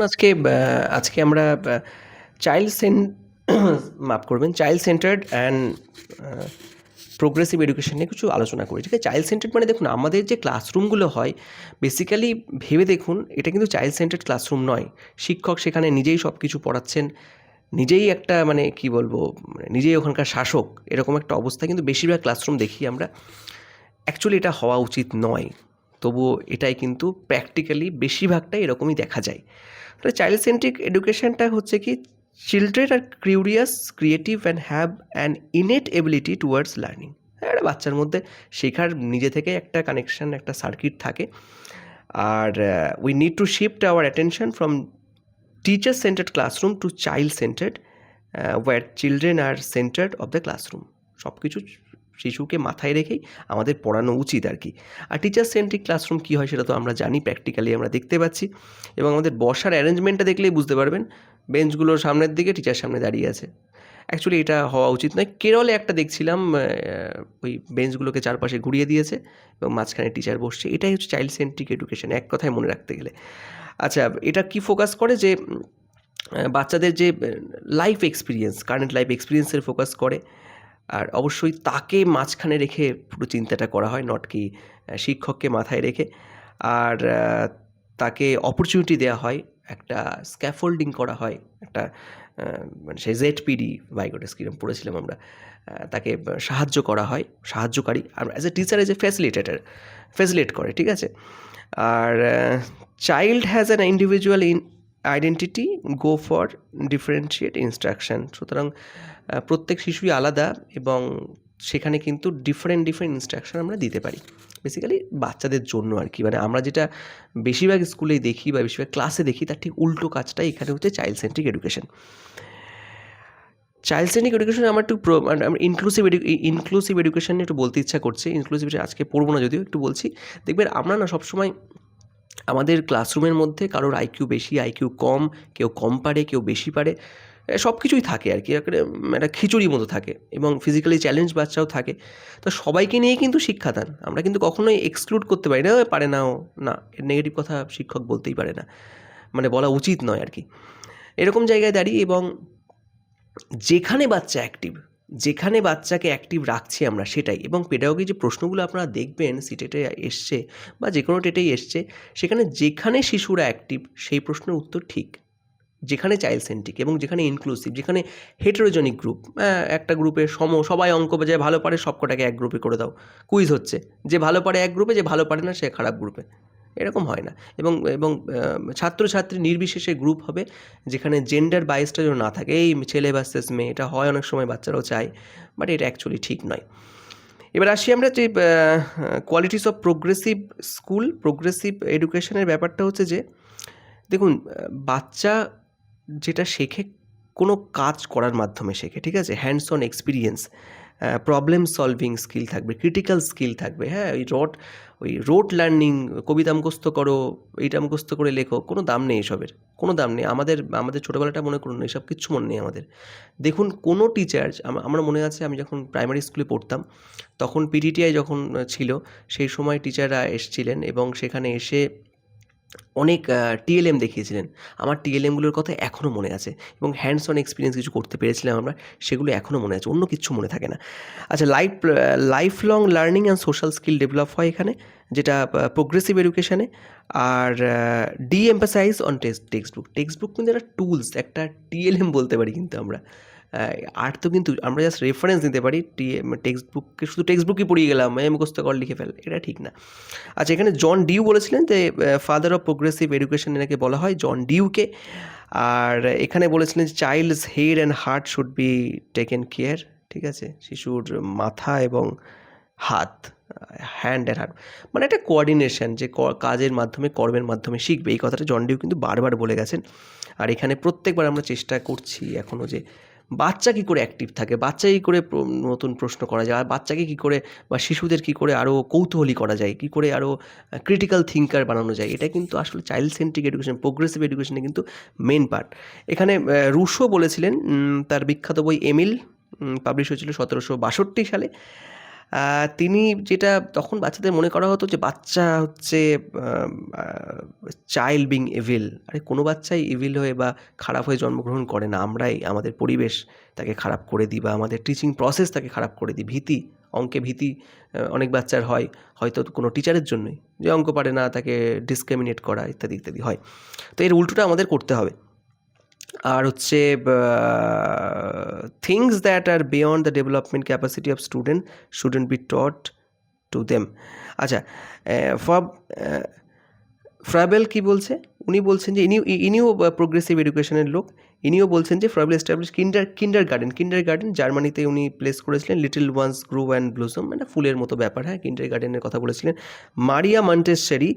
দেখুন আজকে আজকে আমরা চাইল্ড সেন মাফ করবেন child centred and progressive education নিয়ে কিছু আলোচনা করি, ঠিক আছে? চাইল্ড সেন্টার্ড মানে দেখুন, আমাদের যে ক্লাসরুমগুলো হয় বেসিক্যালি ভেবে দেখুন, এটা কিন্তু চাইল্ড সেন্টার্ড ক্লাসরুম নয়। শিক্ষক সেখানে নিজেই সব কিছু পড়াচ্ছেন, নিজেই একটা মানে কি বলব মানে নিজেই ওখানকার শাসক, এরকম একটা অবস্থা, কিন্তু বেশিরভাগ ক্লাসরুম দেখি আমরা। অ্যাকচুয়ালি এটা হওয়া উচিত নয়। তবুও এটাই কিন্তু প্র্যাকটিক্যালি বেশিরভাগটাই এরকমই দেখা যায়। তাহলে চাইল্ড সেন্ট্রিক এডুকেশনটা হচ্ছে কি children are curious creative and have an innate ability towards learning হ্যাঁ একটা বাচ্চার মধ্যে শেখার নিজে থেকে একটা কানেকশন একটা সার্কিট থাকে। আর we need to shift our attention from teacher centred classroom to child centred where children are centred of the classroom সব কিছু শিশুকে মাথায় রেখেই আমাদের পড়ানো উচিত আর কি। আর টিচার সেন্ট্রিক ক্লাসরুম কী হয় সেটা তো আমরা জানি প্র্যাকটিক্যালি আমরা দেখতে পাচ্ছি। এবং আমাদের বসার অ্যারেঞ্জমেন্টটা দেখলেই বুঝতে পারবেন বেঞ্চগুলোর সামনের দিকে টিচার সামনে দাঁড়িয়ে আছে। অ্যাকচুয়ালি এটা হওয়া উচিত নয়। কেরলে একটা দেখছিলাম ওই বেঞ্চগুলোকে চারপাশে ঘুরিয়ে দিয়েছে এবং মাঝখানে টিচার বসছে। এটাই হচ্ছে চাইল্ড সেন্ট্রিক এডুকেশন এক কথায় মনে রাখতে গেলে। আচ্ছা এটা কি ফোকাস করে যে বাচ্চাদের যে লাইফ এক্সপিরিয়েন্স কারেন্ট লাইফ এক্সপিরিয়েন্সের ফোকাস করে? আর অবশ্যই তাকে মাঝখানে রেখে পুরো চিন্তাটা করা হয় নট কি শিক্ষককে মাথায় রেখে। আর তাকে অপরচুনিটি দেওয়া হয়, একটা স্ক্যাফোল্ডিং করা হয়, একটা মানে সেই জেড পিডি বাইগোটেস কীরকম পড়েছিলাম আমরা তাকে সাহায্য করা হয়, সাহায্যকারী, আর as a teacher as a facilitator facilitate করে, ঠিক আছে? আর child has an individual in identity go for differentiate instruction সুতরাং প্রত্যেক শিশুই আলাদা এবং সেখানে কিন্তু ডিফারেন্ট ডিফারেন্ট ইনস্ট্রাকশন আমরা দিতে পারি। বেসিক্যালি বাচ্চাদের জন্য আর কি। মানে আমরা যেটা বেশিরভাগ স্কুলেই দেখি বা বেশিরভাগ ক্লাসে দেখি, তার ঠিক উল্টো কাজটাই এখানে হচ্ছে child centric education child centric education আমার একটু ইনক্লুসিভ এডু ইনক্লুসিভ এডুকেশন একটু বলতে ইচ্ছা করছে। ইনক্লুসিভ আজকে পড়ব না যদিও, একটু বলছি। দেখবেন আমরা না সবসময় আমাদের ক্লাসরুমের মধ্যে কারোর আইকিউ বেশি আইকিউ কম, কেউ কম পারে, কেউ বেশি পারে সব কিছুই থাকে আর কি, একটা খিচুড়ির মতো থাকে এবং ফিজিক্যালি চ্যালেঞ্জ বাচ্চাও থাকে। তো সবাইকে নিয়ে কিন্তু শিক্ষাদান। আমরা কিন্তু কখনোই এক্সক্লুড করতে পারি না পারে না, ও, না। এর নেগেটিভ কথা শিক্ষক বলতেই পারে না। মানে বলা উচিত নয় আর কি। এরকম জায়গায় দাঁড়িয়ে এবং যেখানে বাচ্চা অ্যাক্টিভ যেখানে বাচ্চাকে অ্যাক্টিভ রাখছি আমরা সেটাই এবং পেডাগোগি যে প্রশ্নগুলো আপনারা দেখবেন সিটেটে এসছে বা যে কোনো টেটেই এসছে, সেখানে যেখানে শিশুরা অ্যাক্টিভ সেই প্রশ্নের উত্তর ঠিক। যেখানে চাইল্ড সেন্ট্রিক এবং যেখানে ইনক্লুসিভ যেখানে হেটারোজেনিক গ্রুপ একটা গ্রুপে সম, সবাই অঙ্ক যে ভালো পারে সব কটাকে এক গ্রুপে করে দাও। কুইজ হচ্ছে, যে ভালো পারে এক গ্রুপে যে ভালো পারে না সে খারাপ গ্রুপে এরকম হয় না। এবং এবং ছাত্রছাত্রী নির্বিশেষে গ্রুপ হবে, যেখানে জেন্ডার বাইসটা যেন না থাকে। এই ছেলে ভার্সেস মেয়ে, এটা হয় অনেক সময়, বাচ্চারাও চায় বাট এটা অ্যাকচুয়ালি ঠিক নয়। এবার আসি আমরা যে qualities of progressive school progressive এডুকেশনের ব্যাপারটা হচ্ছে যে, দেখুন বাচ্চা যেটা শেখে কোনো কাজ করার মাধ্যমে শেখে, ঠিক আছে? Hands on experience problem solving skill থাকবে ক্রিটিক্যাল স্কিল থাকবে হ্যাঁ? ওই রট ওই রোড লার্নিং কবিতা মুখস্থ করো, এইটা মুখস্থ করে লেখো, কোনো দাম নেই এসবের, কোনো দাম নেই। আমাদের আমাদের ছোটোবেলাটা মনে করুন, এসব কিচ্ছু মনে নেই আমাদের। দেখুন, কোনো টিচার আমার মনে আছে, আমি যখন প্রাইমারি স্কুলে পড়তাম, তখন পিডিটিআই যখন ছিল, সেই সময় টিচাররা এসছিলেন এবং সেখানে এসে অনেক টিএলএম দেখিয়েছিলেন। আমার টিএলএমগুলোর কথা এখনও মনে আছে এবং হ্যান্ডস অন এক্সপিরিয়েন্স কিছু করতে পেরেছিলাম আমরা, সেগুলো এখনও মনে আছে, অন্য কিছু মনে থাকে না। আচ্ছা life life long learning and social skill develop হয় এখানে, যেটা প্রোগ্রেসিভ এডুকেশনে আর deemphasise on text text book text book কিন্তু একটা টুলস একটা টিএলএম বলতে পারি কিন্তু আমরা। আর তো কিন্তু আমরা জাস্ট রেফারেন্স নিতে পারি টেক্সট বুককে শুধু টেক্সট বুকই পড়িয়ে গেলাম এ মুখস্থ কর লিখে ফেল, এটা ঠিক না। আচ্ছা এখানে জন ডিউ বলেছিলেন যে ফাদার অফ প্রোগ্রেসিভ এডুকেশন এনাকে বলা হয় জন ডিউকে আর এখানে বলেছিলেন যে child's head and heart should be taken care ঠিক আছে? শিশুর মাথা এবং হাত হ্যান্ড অ্যান্ড হার্ট মানে একটা কোঅর্ডিনেশন যে কাজের মাধ্যমে, কর্মের মাধ্যমে শিখবে। এই কথাটা জন ডিউ কিন্তু বারবার বলে গেছেন। আর এখানে প্রত্যেকবার আমরা চেষ্টা করছি এখনও যে বাচ্চা কী করে অ্যাক্টিভ থাকে? বাচ্চা কী করে নতুন প্রশ্ন করা যায়? আর বাচ্চাকে কী করে বা শিশুদের কী করে আরও কৌতূহলী করা যায়? কী করে আরও ক্রিটিক্যাল থিঙ্কার বানানো যায়? এটা কিন্তু আসলে চাইল্ড সেন্ট্রিক এডুকেশন প্রোগ্রেসিভ এডুকেশনে কিন্তু মেন পার্ট এখানে রুশো বলেছিলেন তার বিখ্যাত বই এমিল পাবলিশ হয়েছিল সতেরোশো বাষট্টি সালে। তিনি যেটা তখন বাচ্চাদের মনে করা হতো যে বাচ্চা হচ্ছে চাইল্ড বিং এভিল আরে কোনো বাচ্চাই এভিল হয়ে বা খারাপ হয়ে জন্মগ্রহণ করে না। আমরাই আমাদের পরিবেশ তাকে খারাপ করে দিই বা আমাদের টিচিং প্রসেস তাকে খারাপ করে দিই। ভীতি, অঙ্কে ভীতি অনেক বাচ্চার হয়, হয়তো কোনো টিচারের জন্যই। যে অঙ্ক পারে না তাকে ডিসক্রিমিনেট করা ইত্যাদি ইত্যাদি হয়। তো এর উল্টোটা আমাদের করতে হবে। আর হচ্ছে things that are beyond the development capacity of student shouldn't be taught to them আচ্ছা ফব ফ্রাবেল কি বলছে? উনি বলছেন যে, ইনিও ইনিও প্রোগ্রেসিভ এডুকেশনের লোক। ইনিও বলছেন যে Froebel establish kinder kindergarten kindergarten জার্মানিতে উনি প্লেস করেছিলেন little ones grow and blossom মানে ফুলের মতো ব্যাপার হ্যাঁ কিন্ডার গার্ডেনের কথা বলেছিলেন। মারিয়া মন্টেশ্বরী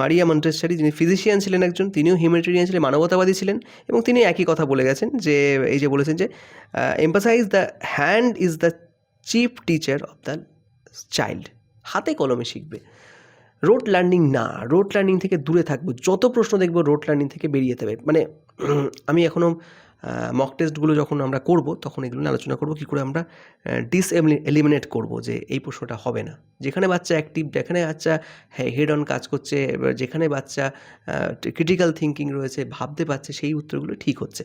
মারিয়া মন্টেশ্বরী, যিনি ফিজিশিয়ান ছিলেন একজন, তিনিও হিউম্যানিটেরিয়ান ছিলেন, মানবতাবাদী ছিলেন, এবং তিনি একই কথা বলে গেছেন যে, এই যে বলেছেন যে emphasise the hand is the chief teacher of the child হাতে কলমে শিখবে। রোড লার্নিং না রোড লার্নিং থেকে দূরে থাকব। যত প্রশ্ন দেখব রোড লার্নিং থেকে বেরিয়ে যেতে মানে আমি এখনও মক টেস্টগুলো যখন আমরা করব, তখন এগুলো নিয়ে আলোচনা করব, কী করে আমরা ডিস এলিমিনেট করব যে এই প্রশ্নটা হবে না। যেখানে বাচ্চা অ্যাক্টিভ যেখানে বাচ্চা হেড অন কাজ করছে যেখানে বাচ্চা ক্রিটিক্যাল থিঙ্কিং রয়েছে, ভাবতে পারছে, সেই উত্তরগুলো ঠিক হচ্ছে।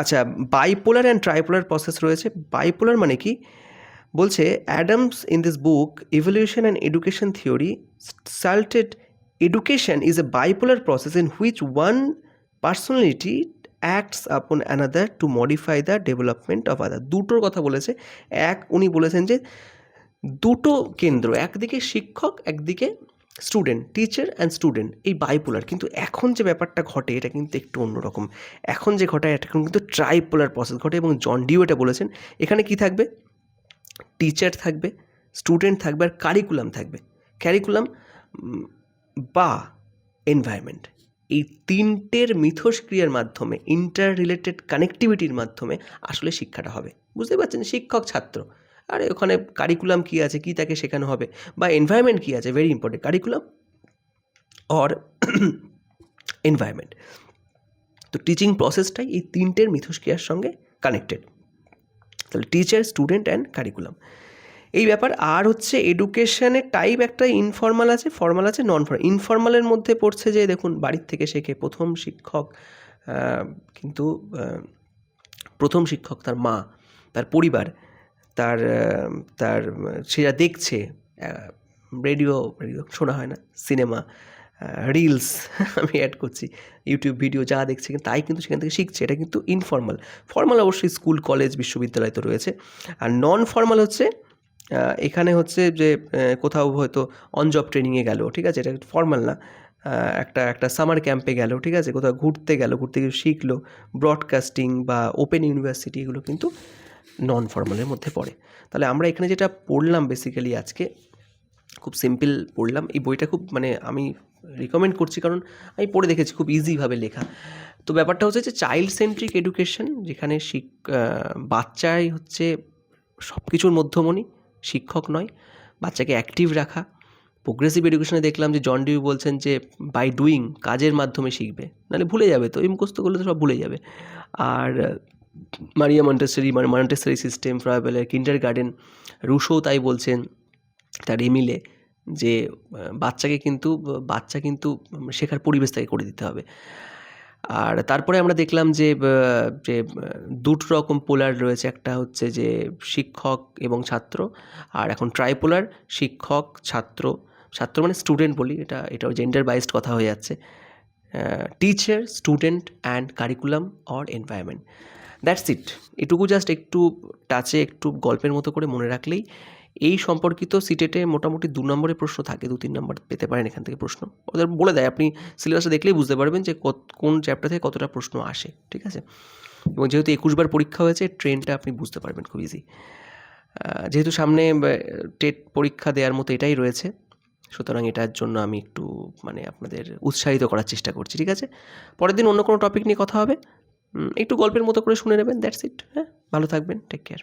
আচ্ছা বাইপোলার অ্যান্ড ট্রাইপোলার প্রসেস রয়েছে। বাইপোলার মানে কি? বলছে Adams in this book evolution and education theory salted education is a bipolar process in which one personality acts upon another to modify the development of other দুটোর কথা বলেছে। এক, উনি বলেছেন যে, দুটো কেন্দ্র, একদিকে শিক্ষক, একদিকে স্টুডেন্ট টিচার অ্যান্ড স্টুডেন্ট এই বাইপোলার কিন্তু এখন যে ব্যাপারটা ঘটে, এটা কিন্তু একটু অন্যরকম। এখন যে ঘটায়, এটা কিন্তু ট্রাইপোলার প্রসেস ঘটে এবং জন ডিও এটা বলেছেন। এখানে কি থাকবে? টিচার থাকবে, স্টুডেন্ট থাকবে আর কারিকুলাম থাকবে। ক্যারিকুলাম বা এনভায়রনমেন্ট। এই তিনটের মিথস্ক্রিয়ার মাধ্যমে ইন্টার রিলেটেড কানেক্টিভিটির মাধ্যমে আসলে শিক্ষাটা হবে। বুঝতে পারছেন? শিক্ষক, ছাত্র। আরে, ওখানে কারিকুলাম কী আছে, কী তাকে শেখানো হবে? বা এনভায়রনমেন্ট কী আছে? Very important curriculum or environment তো টিচিং প্রসেসটাই এই তিনটের মিথস্ক্রিয়ার সঙ্গে কানেক্টেড তাহলে টিচার স্টুডেন্ট অ্যান্ড কারিকুলাম এই ব্যাপার আর হচ্ছে এডুকেশনের টাইপ একটা ইনফর্মাল আছে ফর্মাল আছে নন ফর্মাল ইনফর্মালের মধ্যে পড়ছে যে দেখুন বাড়ির থেকে শেখে প্রথম শিক্ষক কিন্তু প্রথম শিক্ষক তার মা তার পরিবার তার তার আহ, সে যা দেখছে রেডিও রেডিও শোনা হয় না সিনেমা রিলস আমি অ্যাড করছি ইউটিউব ভিডিও যা দেখছে তাই কিন্তু সেখান থেকে শিখছে। এটা কিন্তু ইনফর্মাল ফর্মাল অবশ্যই স্কুল কলেজ বিশ্ববিদ্যালয় তো রয়েছে। আর নন ফর্মাল হচ্ছে এখানে হচ্ছে যে কোথাও হয়তো অন জব ট্রেনিংয়ে গেল, ঠিক আছে? এটা ফর্মাল না। একটা একটা সামার ক্যাম্পে গেল, ঠিক আছে? কোথাও ঘুরতে গেল, ঘুরতে গিয়ে শিখলো ব্রডকাস্টিং বা ওপেন ইউনিভার্সিটি এগুলো কিন্তু নন ফর্মালের মধ্যে পড়ে। তাহলে আমরা এখানে যেটা পড়লাম বেসিক্যালি আজকে, খুব সিম্পল পড়লাম। এই বইটা খুব মানে আমি রিকমেন্ড করছি কারণ আমি পড়ে দেখেছি খুব ইজিভাবে লেখা। তো ব্যাপারটা হচ্ছে যে চাইল্ড সেন্ট্রিক এডুকেশন যেখানে শিক বাচ্চাই হচ্ছে সব কিছুর মধ্যমণি, শিক্ষক নয়, বাচ্চাকে অ্যাক্টিভ রাখা। প্রোগ্রেসিভ এডুকেশনে দেখলাম যে জন ডিউ বলছেন যে বাই ডুইং কাজের মাধ্যমে শিখবে, নাহলে ভুলে যাবে তো এই মুখস্থ করলে তো সব ভুলে যাবে। আর মারিয়া মন্টেসারি মানে মন্টেসারি সিস্টেম ফ্রাবেলের কিন্ডার গার্ডেন রুশো তাই বলছেন, তার এমিলে যে বাচ্চাকে কিন্তু, বাচ্চা কিন্তু শেখার পরিবেশ তাকে করে দিতে হবে। আর তারপরে আমরা দেখলাম যে যে, দুটো রকম পোলার রয়েছে। একটা হচ্ছে যে, শিক্ষক এবং ছাত্র। আর এখন ট্রাইপোলার, শিক্ষক, ছাত্র। ছাত্র মানে স্টুডেন্ট বলি, এটা এটা জেন্ডার বাইজড কথা হয়ে যাচ্ছে। Teacher student and curriculum or environment that's it এটুকু জাস্ট একটু টাচে একটু গল্পের মতো করে মনে রাখলেই এই সম্পর্কিত সিটেটে মোটামুটি দু নম্বরের প্রশ্ন থাকে, দু তিন নম্বর পেতে পারেন এখান থেকে প্রশ্ন। ওদের বলে দেয়, আপনি সিলেবাসটা দেখলেই বুঝতে পারবেন যে কোন চ্যাপ্টার থেকে কতটা প্রশ্ন আসে, ঠিক আছে? এবং যেহেতু একুশবার পরীক্ষা হয়েছে ট্রেনটা আপনি বুঝতে পারবেন খুব ইজি যেহেতু সামনে টেট পরীক্ষা দেওয়ার মতো এটাই রয়েছে, সুতরাং এটার জন্য আমি একটু মানে আপনাদের উৎসাহিত করার চেষ্টা করছি, ঠিক আছে? পরের দিন অন্য কোনো টপিক নিয়ে কথা হবে। একটু গল্পের মতো করে শুনে নেবেন দ্যাটস ইট হ্যাঁ? ভালো থাকবেন টেক কেয়ার